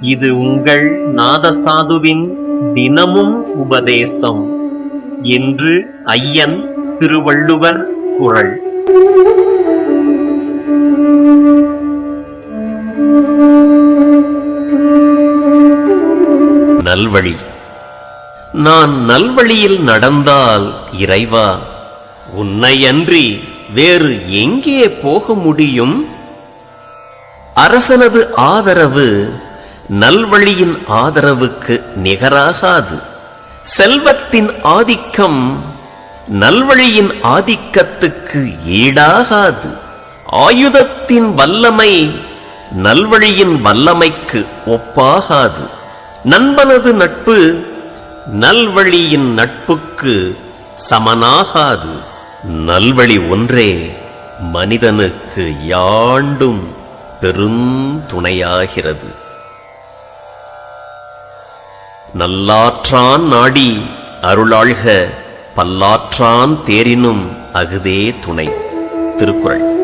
இது உங்கள் நாதசாதுவின் தினமும் உபதேசம் என்று ஐயன் திருவள்ளுவர் குரல். நல்வழி. நான் நல்வழியில் நடந்தால் இறைவா உன்னையன்றி வேறு எங்கே போக முடியும்? அரசனது ஆதரவு நல்வழியின் ஆதரவுக்கு நிகராகாது. செல்வத்தின் ஆதிக்கம் நல்வழியின் ஆதிக்கத்துக்கு ஈடாகாது. ஆயுதத்தின் வல்லமை நல்வழியின் வல்லமைக்கு ஒப்பாகாது. நண்பனது நட்பு நல்வழியின் நட்புக்கு சமனாகாது. நல்வழி ஒன்றே மனிதனுக்கு யாண்டும் பெருந்துணையாகிறது. நல்லாற்றான் நாடி அருளாழ்க பல்லாற்றான் தேரினும் அகுதே துணை. திருக்குறள்.